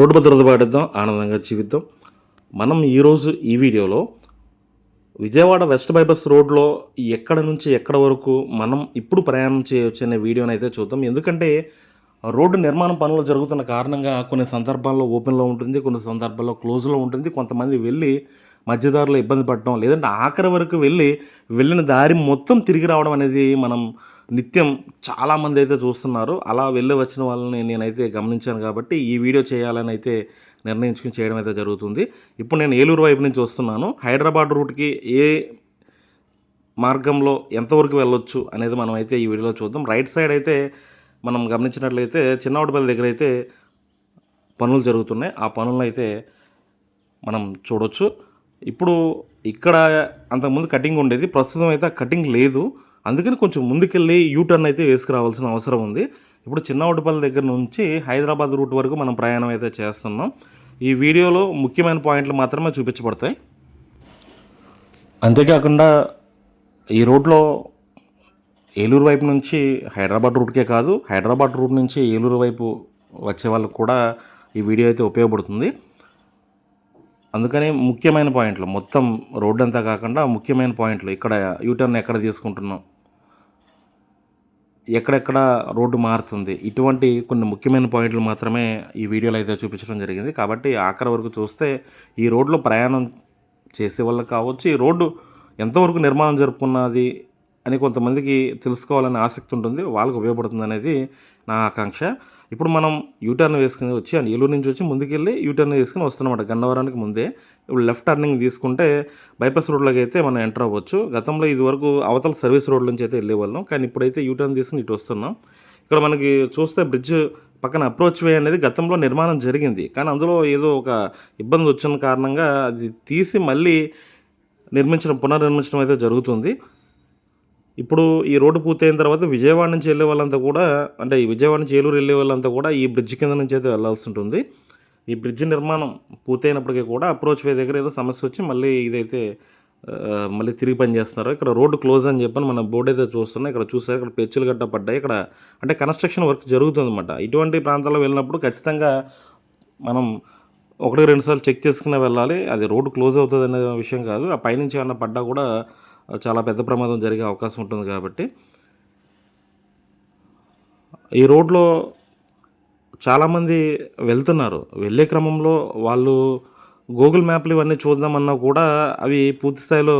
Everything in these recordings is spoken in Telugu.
రోడ్డు భద్రత పాటిద్దాం ఆనందంగా జీవిద్దాం. మనం ఈరోజు ఈ వీడియోలో విజయవాడ వెస్ట్ బైపాస్ రోడ్లో ఎక్కడ నుంచి ఎక్కడ వరకు మనం ఇప్పుడు ప్రయాణం చేయవచ్చు అనే వీడియోని అయితే చూద్దాం. ఎందుకంటే రోడ్డు నిర్మాణ పనులు జరుగుతున్న కారణంగా కొన్ని సందర్భాల్లో ఓపెన్లో ఉంటుంది కొన్ని సందర్భాల్లో క్లోజ్లో ఉంటుంది. కొంతమంది వెళ్ళి మధ్యదారులు ఇబ్బంది పడటం లేదంటే ఆఖరి వరకు వెళ్ళి వెళ్ళిన దారి మొత్తం తిరిగి రావడం అనేది మనం నిత్యం చాలామంది అయితే చూస్తున్నారు. అలా వెళ్ళి వచ్చిన వాళ్ళని నేనైతే గమనించాను కాబట్టి ఈ వీడియో చేయాలని అయితే నిర్ణయించుకుని చేయడం అయితే జరుగుతుంది. ఇప్పుడు నేను ఏలూరు వైపు నుంచి వస్తున్నాను. హైదరాబాద్ రూట్కి ఏ మార్గంలో ఎంతవరకు వెళ్ళొచ్చు అనేది మనం అయితే ఈ వీడియోలో చూద్దాం. రైట్ సైడ్ అయితే మనం గమనించినట్లయితే చిన్నవాడిపల్లి దగ్గర అయితే పనులు జరుగుతున్నాయి. ఆ పనులను అయితే మనం చూడొచ్చు. ఇప్పుడు ఇక్కడ అంతకుముందు కటింగ్ ఉండేది. ప్రస్తుతం అయితే ఆ కటింగ్ లేదు. అందుకని కొంచెం ముందుకెళ్ళి యూటర్న్ అయితే వేసుకురావాల్సిన అవసరం ఉంది. ఇప్పుడు చిన్నవాడిపల్లి దగ్గర నుంచి హైదరాబాద్ రూట్ వరకు మనం ప్రయాణం అయితే చేస్తున్నాం. ఈ వీడియోలో ముఖ్యమైన పాయింట్లు మాత్రమే చూపించబడతాయి. అంతేకాకుండా ఈ రోడ్లో ఏలూరు వైపు నుంచి హైదరాబాద్ రూట్కే కాదు హైదరాబాద్ రూట్ నుంచి ఏలూరు వైపు వచ్చే వాళ్ళకు కూడా ఈ వీడియో అయితే ఉపయోగపడుతుంది. అందుకని ముఖ్యమైన పాయింట్లు మొత్తం రోడ్ అంతా కాకుండా ముఖ్యమైన పాయింట్లు ఇక్కడ యూటర్న్ ఎక్కడ తీసుకుంటున్నాం? ఎక్కడెక్కడ రోడ్డు మారుతుంది? ఇటువంటి కొన్ని ముఖ్యమైన పాయింట్లు మాత్రమే ఈ వీడియోలో అయితే చూపించడం జరిగింది. కాబట్టి ఆఖరి వరకు చూస్తే ఈ రోడ్లో ప్రయాణం చేసే వల్ల కావచ్చు ఈ రోడ్డు ఎంతవరకు నిర్మాణం జరుపుకున్నది అని కొంతమందికి తెలుసుకోవాలని ఆసక్తి ఉంటుంది. వాళ్ళకు ఉపయోగపడుతుంది అనేది నా ఆకాంక్ష. ఇప్పుడు మనం యూటర్న్ వేసుకుని వచ్చి అండ్ ఏలూరు నుంచి వచ్చి ముందుకెళ్ళి యూటర్న్ వేసుకుని వస్తున్నమాట గన్నవరానికి ముందే. ఇప్పుడు లెఫ్ట్ టర్నింగ్ తీసుకుంటే బైపాస్ రోడ్లోకి అయితే మనం ఎంటర్ అవ్వచ్చు. గతంలో ఇది వరకు అవతల సర్వీస్ రోడ్ నుంచి అయితే వెళ్ళేవాళ్ళం. కానీ ఇప్పుడైతే యూటర్న్ తీసుకుని ఇటు వస్తున్నాం. ఇక్కడ మనకి చూస్తే బ్రిడ్జ్ పక్కన అప్రోచ్ వే అనేది గతంలో నిర్మాణం జరిగింది. కానీ అందులో ఏదో ఒక ఇబ్బంది వచ్చిన కారణంగా అది తీసి మళ్ళీ నిర్మించడం పునర్నిర్మించడం అయితే జరుగుతుంది. ఇప్పుడు ఈ రోడ్డు పూర్తయిన తర్వాత విజయవాడ నుంచి వెళ్ళే వాళ్ళంతా కూడా అంటే ఈ విజయవాడ నుంచి ఏలూరు వెళ్ళే వాళ్ళంతా కూడా ఈ బ్రిడ్జ్ కింద నుంచి అయితే వెళ్ళాల్సి ఉంటుంది. ఈ బ్రిడ్జ్ నిర్మాణం పూర్తయినప్పటికీ కూడా అప్రోచ్ వే దగ్గర ఏదో సమస్య వచ్చి మళ్ళీ ఇదైతే మళ్ళీ తిరిగి పని చేస్తున్నారు ఇక్కడ రోడ్డు క్లోజ్ అని చెప్పని మన బోర్డు అయితే చూస్తున్నాం ఇక్కడ చూసారు ఇక్కడ పెచ్చులు గట్ట పడ్డాయి. ఇక్కడ అంటే కన్స్ట్రక్షన్ వర్క్ జరుగుతుందన్నమాట. ఇటువంటి ప్రాంతాల్లో వెళ్ళినప్పుడు ఖచ్చితంగా మనం ఒకటి రెండు సార్లు చెక్ చేసుకునే వెళ్ళాలి. అది రోడ్డు క్లోజ్ అవుతుంది అనే విషయం కాదు. ఆ పైనుంచి ఏమన్నా పడ్డా కూడా చాలా పెద్ద ప్రమాదం జరిగే అవకాశం ఉంటుంది కాబట్టి. ఈ రోడ్లో చాలామంది వెళ్తున్నారు. వెళ్ళే క్రమంలో వాళ్ళు గూగుల్ మ్యాప్లు ఇవన్నీ చూద్దామన్నా కూడా అవి పూర్తి స్థాయిలో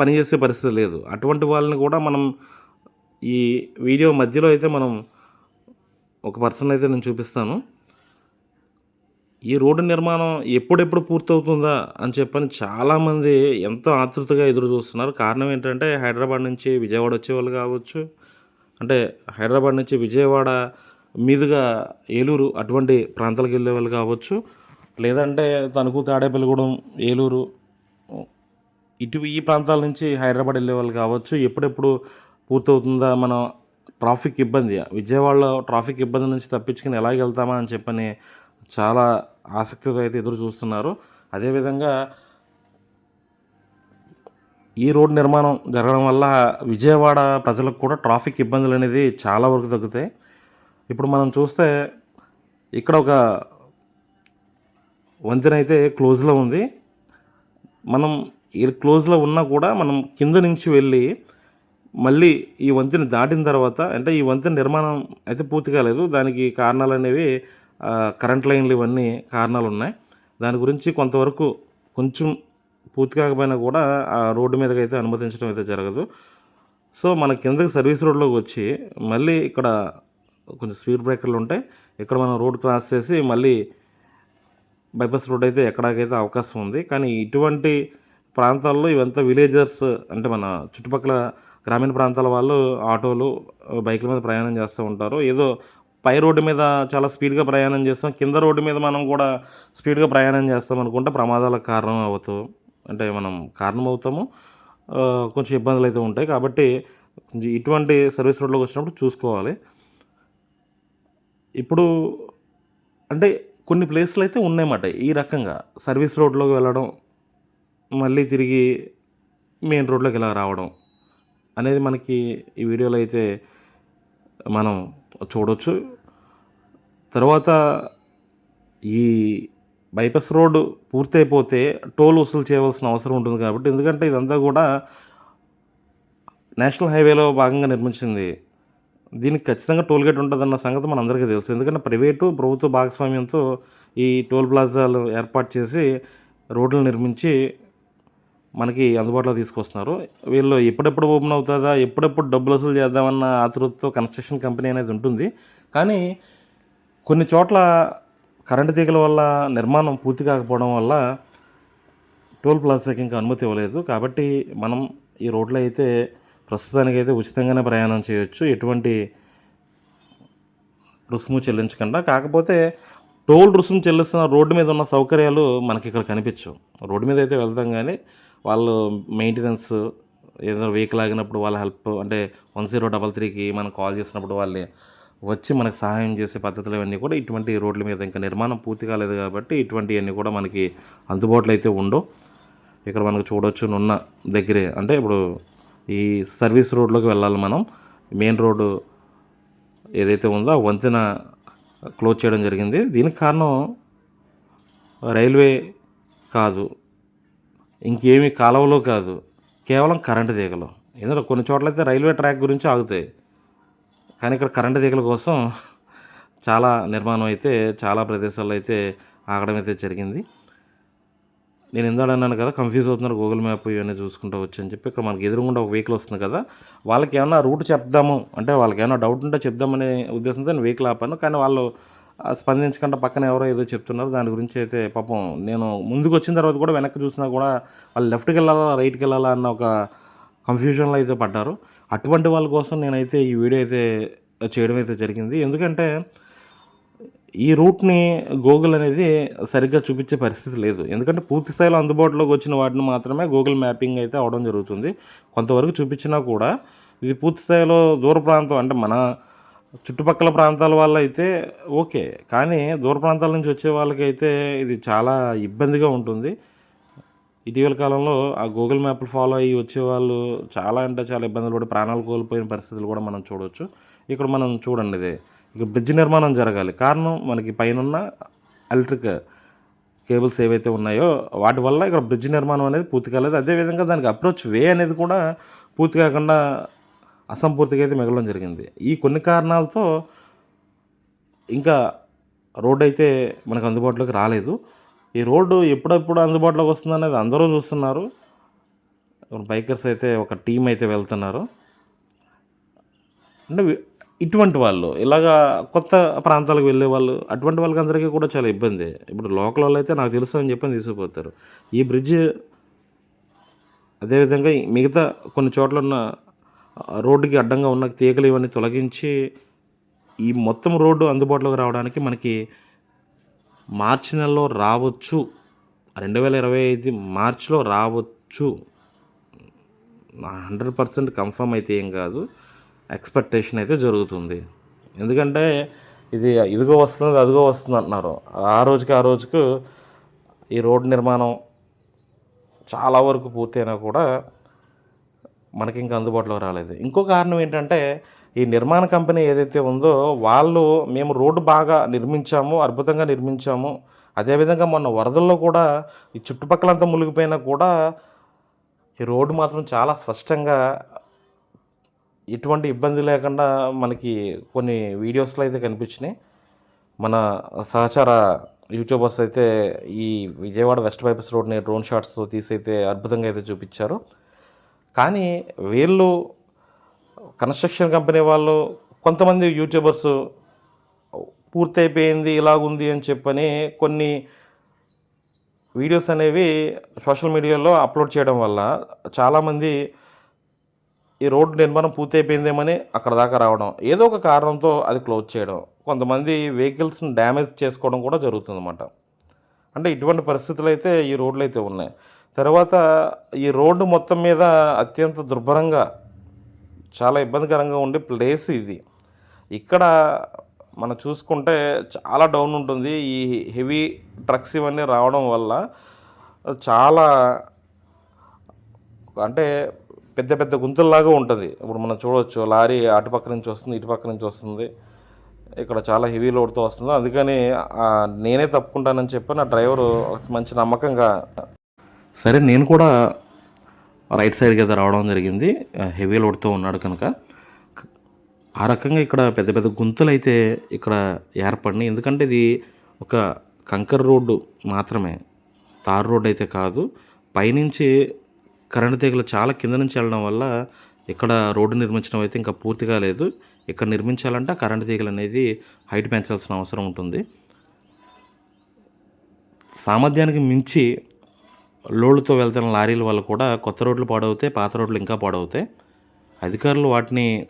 పనిచేసే పరిస్థితి లేదు. అటువంటి వాళ్ళని కూడా మనం ఈ వీడియో మధ్యలో అయితే మనం ఒక పర్సన్ అయితే నేను చూపిస్తాను. ఈ రోడ్డు నిర్మాణం ఎప్పుడెప్పుడు పూర్తవుతుందా అని చెప్పని చాలామంది ఎంతో ఆతృతగా ఎదురు చూస్తున్నారు. కారణం ఏంటంటే హైదరాబాద్ నుంచి విజయవాడ వచ్చేవాళ్ళు కావచ్చు అంటే హైదరాబాద్ నుంచి విజయవాడ మీదుగా ఏలూరు అటువంటి ప్రాంతాలకు వెళ్ళే వాళ్ళు కావచ్చు లేదంటే తణుకు తాడేపల్లిగూడెం ఏలూరు ఇటు ఈ ప్రాంతాల నుంచి హైదరాబాద్ వెళ్ళే వాళ్ళు కావచ్చు. ఎప్పుడెప్పుడు పూర్తవుతుందా మనం ట్రాఫిక్ ఇబ్బంది? విజయవాడలో ట్రాఫిక్ ఇబ్బంది నుంచి తప్పించుకుని ఎలాగ వెళ్తామా అని చెప్పని చాలా ఆసక్తితో అయితే ఎదురు చూస్తున్నారు. అదేవిధంగా ఈ రోడ్ నిర్మాణం జరగడం వల్ల విజయవాడ ప్రజలకు కూడా ట్రాఫిక్ ఇబ్బందులు అనేది చాలా వరకు తగ్గుతాయి. ఇప్పుడు మనం చూస్తే ఇక్కడ ఒక వంతెన అయితే క్లోజ్లో ఉంది. మనం ఈ క్లోజ్లో ఉన్నా కూడా మనం కింద నుంచి వెళ్ళి మళ్ళీ ఈ వంతెన దాటిన తర్వాత అంటే ఈ వంతెన నిర్మాణం అయితే పూర్తి కాలేదు. దానికి కారణాలు అనేవి కరెంట్ లైన్లు ఇవన్నీ కారణాలు ఉన్నాయి. దాని గురించి కొంతవరకు కొంచెం పూర్తి కాకపోయినా కూడా ఆ రోడ్డు మీదకి అయితే అనుమతించడం అయితే జరగదు. సో మన కిందకి సర్వీస్ రోడ్లోకి వచ్చి మళ్ళీ ఇక్కడ కొంచెం స్పీడ్ బ్రేకర్లు ఉంటాయి. ఇక్కడ మనం రోడ్ క్రాస్ చేసి మళ్ళీ బైపాస్ రోడ్ అయితే ఎక్కడాకైతే అవకాశం ఉంది. కానీ ఇటువంటి ప్రాంతాల్లో ఇవంతా విలేజర్స్ అంటే మన చుట్టుపక్కల గ్రామీణ ప్రాంతాల వాళ్ళు ఆటోలు బైకుల మీద ప్రయాణం చేస్తూ ఉంటారు. ఏదో పై రోడ్డు మీద చాలా స్పీడ్గా ప్రయాణం చేస్తాం. కింద రోడ్డు మీద మనం కూడా స్పీడ్గా ప్రయాణం చేస్తాం అనుకుంటే ప్రమాదాలకు కారణం అవుతూ అంటే మనం కారణం అవుతాము కొంచెం ఇబ్బందులు అయితే ఉంటాయి. కాబట్టి ఇటువంటి సర్వీస్ రోడ్లోకి వచ్చినప్పుడు చూసుకోవాలి. ఇప్పుడు అంటే కొన్ని ప్లేస్లు అయితే ఉన్నాయన్నమాట. ఈ రకంగా సర్వీస్ రోడ్లోకి వెళ్ళడం మళ్ళీ తిరిగి మెయిన్ రోడ్లోకి ఇలా రావడం అనేది మనకి ఈ వీడియోలో అయితే మనం చూడవచ్చు తర్వాత ఈ బైపాస్ రోడ్డు పూర్తయిపోతే టోల్ వసూలు చేయవలసిన అవసరం ఉంటుంది కాబట్టి ఎందుకంటే ఇదంతా కూడా నేషనల్ హైవేలో భాగంగా నిర్మించింది. దీనికి ఖచ్చితంగా టోల్ గేట్ ఉంటుందన్న సంగతి మనందరికీ తెలుసు. ఎందుకంటే ప్రైవేటు ప్రభుత్వ భాగస్వామ్యంతో ఈ టోల్ ప్లాజాలు ఏర్పాటు చేసి రోడ్లు నిర్మించి మనకి అందుబాటులో తీసుకొస్తున్నారు. వీళ్ళు ఎప్పుడెప్పుడు ఓపెన్ అవుతుందా ఎప్పుడెప్పుడు డబ్బులు వసూలు చేద్దామన్న ఆతృతతో కన్స్ట్రక్షన్ కంపెనీ అనేది ఉంటుంది. కానీ కొన్ని చోట్ల కరెంటు తీగల వల్ల నిర్మాణం పూర్తి కాకపోవడం వల్ల టోల్ ప్లాజాకి ఇంకా అనుమతి ఇవ్వలేదు. కాబట్టి మనం ఈ రోడ్లో అయితే ప్రస్తుతానికి అయితే ఉచితంగానే ప్రయాణం చేయొచ్చు. ఎటువంటి రుసుము చెల్లించకుండా. కాకపోతే టోల్ రుసుము చెల్లిస్తున్న రోడ్డు మీద ఉన్న సౌకర్యాలు మనకి ఇక్కడ కనిపించవు. రోడ్డు మీద అయితే వెళ్తాం కానీ వాళ్ళు మెయింటెనెన్స్ ఏదైనా వెహికల్ ఆగినప్పుడు వాళ్ళ హెల్ప్ అంటే వన్ జీరో డబల్ త్రీకి మనం కాల్ చేసినప్పుడు వాళ్ళు వచ్చి మనకు సహాయం చేసే పద్ధతులు ఇవన్నీ కూడా ఇటువంటి రోడ్ల మీద ఇంకా నిర్మాణం పూర్తి కాలేదు కాబట్టి ఇటువంటివన్నీ కూడా మనకి అందుబాటులో అయితే ఉండవు. ఇక్కడ మనకు చూడవచ్చు నున్న దగ్గరే. అంటే ఇప్పుడు ఈ సర్వీస్ రోడ్లోకి వెళ్ళాలి మనం. మెయిన్ రోడ్డు ఏదైతే ఉందో ఆ వంతెన క్లోజ్ చేయడం జరిగింది. దీనికి కారణం రైల్వే కాదు. ఇంకేమి కాలువలో కాదు. కేవలం కరెంటు తీగలు. ఎందుకంటే కొన్ని చోట్ల అయితే రైల్వే ట్రాక్ గురించి ఆగుతాయి. కానీ ఇక్కడ కరెంటు తీగల కోసం చాలా నిర్మాణం అయితే చాలా ప్రదేశాల్లో అయితే ఆగడం అయితే జరిగింది. నేను ఇందాక అన్నాను కదా కన్ఫ్యూజ్ అవుతున్నారు గూగుల్ మ్యాప్ ఇవన్నీ చూసుకుంటూ వచ్చి అని చెప్పి. ఇక్కడ మనకి ఎదురుగుండా ఒక వెహికల్ వస్తుంది కదా. వాళ్ళకి ఏమన్నా రూట్ చెప్దాము అంటే వాళ్ళకి ఏమైనా డౌట్ ఉంటే చెప్దామనే ఉద్దేశంతో నేను వెహికల్ ఆపాను. కానీ వాళ్ళు స్పందించకుండా పక్కన ఎవరో ఏదో చెప్తున్నారు. దాని గురించి అయితే పాపం నేను ముందుకు వచ్చిన తర్వాత కూడా వెనక్కి చూసినా కూడా వాళ్ళు లెఫ్ట్కి వెళ్ళాలా రైట్కి వెళ్ళాలా అన్న ఒక కన్ఫ్యూజన్లో అయితే పడ్డారు. అటువంటి వాళ్ళ కోసం నేనైతే ఈ వీడియో అయితే చేయడం అయితే జరిగింది. ఎందుకంటే ఈ రూట్ని గూగుల్ అనేది సరిగ్గా చూపించే పరిస్థితి లేదు. ఎందుకంటే పూర్తి స్థాయిలో అందుబాటులోకి వచ్చిన వాటిని మాత్రమే గూగుల్ మ్యాపింగ్ అయితే అవడం జరుగుతుంది. కొంతవరకు చూపించినా కూడా ఇది పూర్తి స్థాయిలో దూర ప్రాంతం అంటే మన చుట్టుపక్కల ప్రాంతాల వల్ల అయితే ఓకే. కానీ దూర ప్రాంతాల నుంచి వచ్చే వాళ్ళకైతే ఇది చాలా ఇబ్బందిగా ఉంటుంది. ఇటీవల కాలంలో ఆ గూగుల్ మ్యాప్లు ఫాలో అయ్యి వచ్చేవాళ్ళు చాలా అంటే చాలా ఇబ్బందులు పడి ప్రాణాలు కోల్పోయిన పరిస్థితులు కూడా మనం చూడవచ్చు ఇక్కడ మనం చూడండి ఇది ఇక బ్రిడ్జ్ నిర్మాణం జరగాలి. కారణం మనకి పైన ఎలక్ట్రిక్ కేబుల్స్ ఏవైతే ఉన్నాయో వాటి వల్ల ఇక్కడ బ్రిడ్జ్ నిర్మాణం అనేది పూర్తి కాలేదు. అదేవిధంగా దానికి అప్రోచ్ వే అనేది కూడా పూర్తి కాకుండా అసంపూర్తిగా అయితే మిగలడం జరిగింది. ఈ కొన్ని కారణాలతో ఇంకా రోడ్ అయితే మనకు అందుబాటులోకి రాలేదు. ఈ రోడ్డు ఎప్పుడెప్పుడు అందుబాటులోకి వస్తుంది అనేది అందరూ చూస్తున్నారు. బైకర్స్ అయితే ఒక టీం అయితే వెళ్తున్నారు. అంటే ఇటువంటి వాళ్ళు ఇలాగా కొత్త ప్రాంతాలకు వెళ్ళే వాళ్ళు అటువంటి వాళ్ళకి అందరికీ కూడా చాలా ఇబ్బంది. ఇప్పుడు లోకల్ వాళ్ళు అయితే నాకు తెలుసు అని చెప్పని తీసుకుపోతారు. ఈ బ్రిడ్జ్ అదేవిధంగా మిగతా కొన్ని చోట్ల ఉన్న రోడ్డుకి అడ్డంగా ఉన్న తీగలు ఇవన్నీ తొలగించి ఈ మొత్తం రోడ్డు అందుబాటులోకి రావడానికి మనకి మార్చి నెలలో రావచ్చు. రెండు వేల ఇరవై ఐదు మార్చిలో రావచ్చు. హండ్రెడ్ పర్సెంట్ కన్ఫర్మ్ అయితే ఏం కాదు. ఎక్స్పెక్టేషన్ అయితే జరుగుతుంది. ఎందుకంటే ఇది ఇదిగో వస్తుంది అదిగో వస్తుంది అంటున్నారు. ఆ రోజుకి ఆ రోజుకు ఈ రోడ్డు నిర్మాణం చాలా వరకు పూర్తయినా కూడా మనకి ఇంకా అందుబాటులోకి రాలేదు. ఇంకో కారణం ఏంటంటే ఈ నిర్మాణ కంపెనీ ఏదైతే ఉందో వాళ్ళు మేము రోడ్డు బాగా నిర్మించాము అద్భుతంగా నిర్మించాము. అదేవిధంగా మొన్న వరదల్లో కూడా ఈ చుట్టుపక్కలంతా మునిగిపోయినా కూడా ఈ రోడ్డు మాత్రం చాలా స్పష్టంగా ఎటువంటి ఇబ్బంది లేకుండా మనకి కొన్ని వీడియోస్లో అయితే కనిపించినాయి. మన సహచార యూట్యూబర్స్ అయితే ఈ విజయవాడ వెస్ట్ బైపాస్ రోడ్ని డ్రోన్ షాట్స్తో తీసి అయితే అద్భుతంగా అయితే చూపించారు. కానీ వీళ్ళు కన్స్ట్రక్షన్ కంపెనీ వాళ్ళు కొంతమంది యూట్యూబర్స్ పూర్తయిపోయింది ఇలాగుంది అని చెప్పని కొన్ని వీడియోస్ అనేవి సోషల్ మీడియాలో అప్లోడ్ చేయడం వల్ల చాలామంది ఈ రోడ్డు నిర్మాణం పూర్తయిపోయిందేమని అక్కడ దాకా రావడం ఏదో ఒక కారణంతో అది క్లోజ్ చేయడం కొంతమంది వెహికల్స్ని డ్యామేజ్ చేసుకోవడం కూడా జరుగుతుందన్నమాట. అంటే ఇటువంటి పరిస్థితులు అయితే ఈ రోడ్లు అయితే ఉన్నాయి. తర్వాత ఈ రోడ్డు మొత్తం మీద అత్యంత దుర్భరంగా చాలా ఇబ్బందికరంగా ఉండే ప్లేస్ ఇది. ఇక్కడ మనం చూసుకుంటే చాలా డౌన్ ఉంటుంది. ఈ హెవీ ట్రక్స్ ఇవన్నీ రావడం వల్ల చాలా అంటే పెద్ద పెద్ద గుంతల్లాగా ఉంటుంది. ఇప్పుడు మనం చూడవచ్చు లారీ అటుపక్క నుంచి వస్తుంది ఇటుపక్క నుంచి వస్తుంది. ఇక్కడ చాలా హెవీ లోడ్తో వస్తుంది. అందుకని నేనే తప్పుకుంటానని చెప్పి నా డ్రైవరు మంచి నమ్మకంగా సరే నేను కూడా రైట్ సైడ్కి అయితే రావడం జరిగింది. హెవీ లోడ్తో ఉన్నాడు కనుక. ఆ రకంగా ఇక్కడ పెద్ద పెద్ద గుంతలు అయితే ఇక్కడ ఏర్పడినాయి. ఎందుకంటే ఇది ఒక కంకర్ రోడ్డు మాత్రమే. తార్ రోడ్డు అయితే కాదు. పైనుంచి కరెంటు తీగలు చాలా కింద నుంచి వెళ్ళడం వల్ల ఇక్కడ రోడ్డు నిర్మించడం అయితే ఇంకా పూర్తిగా లేదు. ఇక్కడ నిర్మించాలంటే కరెంటు తీగలు అనేది హైట్ పెంచాల్సిన అవసరం ఉంటుంది. సామర్థ్యానికి మించి లోడ్లతో వెళ్తున్న లారీల వల్ల కూడా కొత్త రోడ్లు పాడవుతాయి పాత రోడ్లు ఇంకా పాడవుతాయి. అధికారులు వాటిని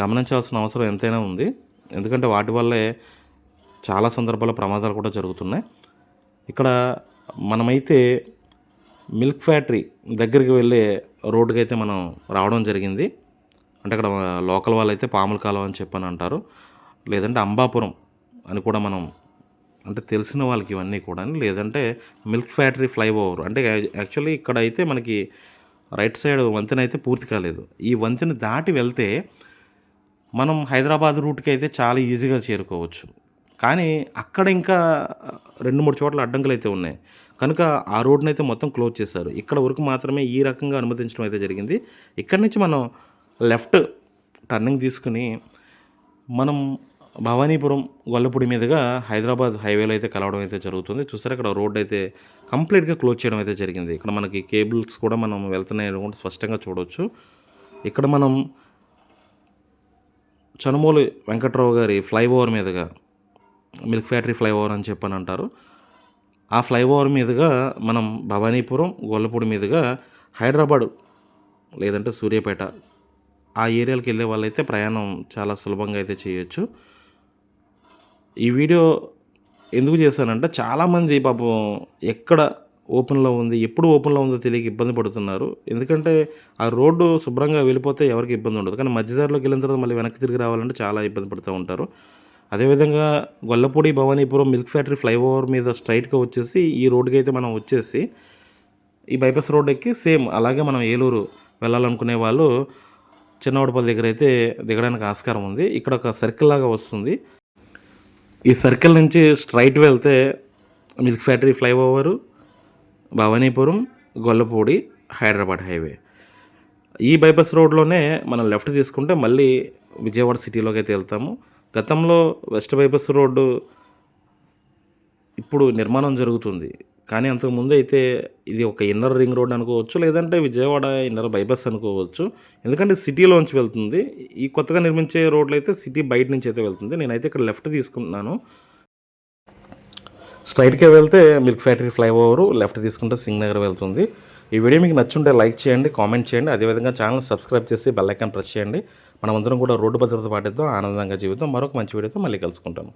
గమనించాల్సిన అవసరం ఎంతైనా ఉంది. ఎందుకంటే వాటి వల్లే చాలా సందర్భాల్లో ప్రమాదాలు కూడా జరుగుతున్నాయి. ఇక్కడ మనమైతే మిల్క్ ఫ్యాక్టరీ దగ్గరికి వెళ్ళే రోడ్డుకి అయితే మనం రావడం జరిగింది. అంటే అక్కడ లోకల్ వాళ్ళు అయితే పాముల కాలం అని చెప్పని అంటారు. లేదంటే అంబాపురం అని కూడా మనం అంటే తెలిసిన వాళ్ళకి ఇవన్నీ కూడా లేదంటే మిల్క్ ఫ్యాక్టరీ ఫ్లైఓవర్ అంటే యాక్చువల్లీ ఇక్కడ అయితే మనకి రైట్ సైడ్ వంతెన అయితే పూర్తి కాలేదు. ఈ వంతెన దాటి వెళ్తే మనం హైదరాబాద్ రూట్కి అయితే చాలా ఈజీగా చేరుకోవచ్చు. కానీ అక్కడ ఇంకా రెండు మూడు చోట్ల అడ్డంకులు అయితే ఉన్నాయి. కనుక ఆ రోడ్ని అయితే మొత్తం క్లోజ్ చేశారు. ఇక్కడ వరకు మాత్రమే ఈ రకంగా అనుమతించడం అయితే జరిగింది. ఇక్కడి నుంచి మనం లెఫ్ట్ టర్నింగ్ తీసుకుని మనం భవానీపురం గొల్లపూడి మీదుగా హైదరాబాద్ హైవేలో అయితే కలవడం అయితే జరుగుతుంది. చూసారు ఇక్కడ రోడ్ అయితే కంప్లీట్గా క్లోజ్ చేయడం అయితే జరిగింది. ఇక్కడ మనకి కేబుల్స్ కూడా మనం వెళ్తున్నాయి కూడా స్పష్టంగా చూడవచ్చు ఇక్కడ మనం చనుమూలి వెంకట్రావు గారి ఫ్లైఓవర్ మీదుగా మిల్క్ ఫ్యాక్టరీ ఫ్లైఓవర్ అని చెప్పని అంటారు. ఆ ఫ్లైఓవర్ మీదుగా మనం భవానీపురం గొల్లపూడి మీదుగా హైదరాబాద్ లేదంటే సూర్యాపేట ఆ ఏరియాలకు వెళ్ళే వాళ్ళైతే ప్రయాణం చాలా సులభంగా అయితే చేయొచ్చు. ఈ వీడియో ఎందుకు చేశానంటే చాలామంది పాపం ఎక్కడ ఓపెన్లో ఉంది ఎప్పుడు ఓపెన్లో ఉందో తెలియక ఇబ్బంది పడుతున్నారు. ఎందుకంటే ఆ రోడ్డు శుభ్రంగా వెళ్ళిపోతే ఎవరికి ఇబ్బంది ఉండదు. కానీ మధ్యదారిలోకి వెళ్ళిన తర్వాత మళ్ళీ వెనక్కి తిరిగి రావాలంటే చాలా ఇబ్బంది పడుతూ ఉంటారు. అదేవిధంగా Gollapudi Bhavanipuram milk factory flyover మీద స్ట్రైట్గా వచ్చేసి ఈ రోడ్డుకి అయితే మనం వచ్చేసి ఈ బైపాస్ రోడ్ ఎక్కి సేమ్ అలాగే మనం ఏలూరు వెళ్ళాలనుకునే వాళ్ళు చిన్నవాడపల్లి దగ్గర అయితే దిగడానికి ఆస్కారం ఉంది. ఇక్కడ ఒక సర్కిల్ లాగా వస్తుంది. ఈ సర్కిల్ నుంచి స్ట్రైట్ వెళ్తే milk factory flyover Bhavanipuram Gollapudi Hyderabad highway. ఈ బైపాస్ రోడ్లోనే మనం లెఫ్ట్ తీసుకుంటే మళ్ళీ విజయవాడ సిటీలోకి అయితే వెళ్తాము. గతంలో వెస్ట్ బైపాస్ రోడ్డు ఇప్పుడు నిర్మాణం జరుగుతుంది. కానీ అంతకుముందు అయితే ఇది ఒక ఇన్నర్ రింగ్ రోడ్ అనుకోవచ్చు లేదంటే విజయవాడ ఇన్నర్ బైపాస్ అనుకోవచ్చు. ఎందుకంటే సిటీలోంచి వెళ్తుంది. ఈ కొత్తగా నిర్మించే రోడ్లు అయితే సిటీ బయట నుంచి అయితే వెళ్తుంది. నేనైతే ఇక్కడ లెఫ్ట్ తీసుకుంటున్నాను. స్ట్రైట్గా వెళ్తే మిల్క్ ఫ్యాక్టరీ ఫ్లైఓవర్ లెఫ్ట్ తీసుకుంటే సింగ్ నగర్ వెళ్తుంది. ఈ వీడియో మీకు నచ్చుంటే లైక్ చేయండి కామెంట్ చేయండి. అదేవిధంగా ఛానల్ సబ్స్క్రైబ్ చేసి బెల్ ఐకాన్ ప్రెస్ చేయండి. మనమందరం కూడా రోడ్డు భద్రత పాటిద్దాం ఆనందంగా జీవితం మరొక మంచి వీడియోతో మళ్ళీ కలుసుకుంటాను